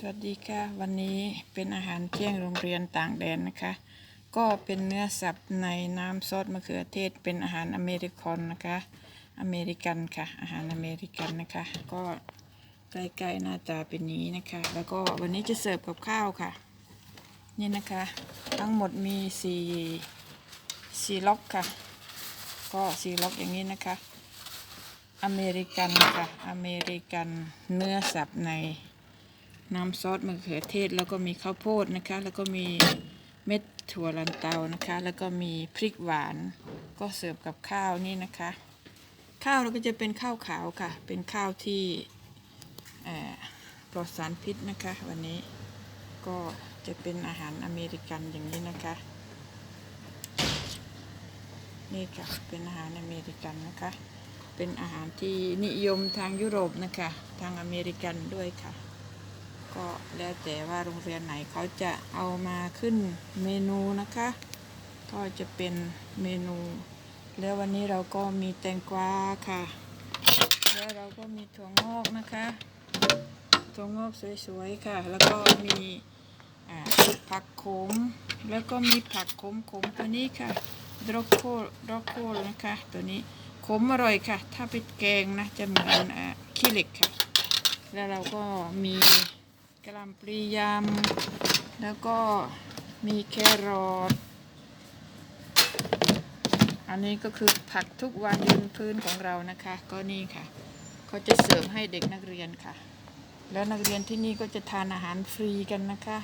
สวัสดีค่ะ วันนี้เป็นอาหารเที่ยงโรงเรียนต่างแดนนะคะ ก็เป็นเนื้อสับในน้ำซอสมะเขือเทศเป็นอาหารอเมริกันนะคะ อเมริกันค่ะ อาหารอเมริกันนะคะ ก็ใกล้ๆหน้าตาเป็นนี้นะคะ แล้วก็วันนี้จะเสิร์ฟกับข้าวค่ะ นี่นะคะ ทั้งหมดมีสี่สี่ล็อกค่ะ ก็สี่ล็อกอย่างนี้นะคะ อเมริกันค่ะ อเมริกันเนื้อสับใน น้ำซอสมะเขือเทศ แล้วก็มีข้าวโพดนะคะ แล้วก็มีเม็ดถั่วลันเตานะคะ แล้วก็มีพริกหวาน ก็เสิร์ฟกับข้าวนี่นะคะ ข้าวเราก็จะเป็นข้าวขาวค่ะ เป็นข้าวที่ปลอดสารพิษนะคะ วันนี้ก็จะเป็นอาหารอเมริกันอย่างนี้นะคะ นี่ค่ะเป็นอาหารอเมริกันนะคะ เป็นอาหารที่นิยมทางยุโรปนะคะ ทางอเมริกันด้วยค่ะ ก็แล้วแต่ว่าโรงเรียนไหนเขาจะเอามาขึ้นเมนูนะคะ ก็จะเป็นเมนู แล้ววันนี้เราก็มีแตงกวาค่ะ แล้วเราก็มีถั่วงอกนะคะถั่วงอกสวยๆค่ะ แล้วก็มีผักขม แล้วก็มีผักขมขมตัวนี้ค่ะดรอกโคดรอกโคนะคะ ตัวนี้ขมอร่อยค่ะ ถ้าไปแกงนะจะเหมือนอขี้เหล็กค่ะ แล้วเราก็มี กะหล่ำปลียำแล้วก็มีแครอทอันนี้ก็คือผักทุกวันยืนพื้นของเรานะคะ ก็นี่ค่ะเขาจะเสิร์ฟให้เด็กนักเรียนค่ะ แล้วนักเรียนที่นี่ก็จะทานอาหารฟรีกันนะคะ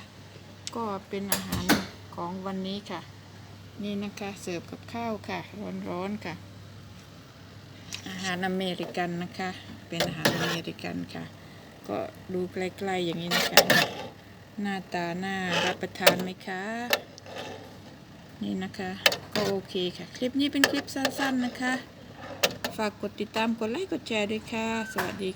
ก็เป็นอาหารของวันนี้ค่ะ นี่นะคะเสิร์ฟกับข้าวค่ะ ร้อนๆค่ะ อาหารอเมริกันนะคะ เป็นอาหารอเมริกันค่ะ ก็ดูใกล้ๆอย่างนี้นะคะ หน้าตาหน้ารับประทานไหมคะ นี่นะคะ ก็โอเคค่ะ คลิปนี้เป็นคลิปสั้นๆนะคะ ฝากกดติดตามกดไลค์กดแชร์ด้วยค่ะ สวัสดี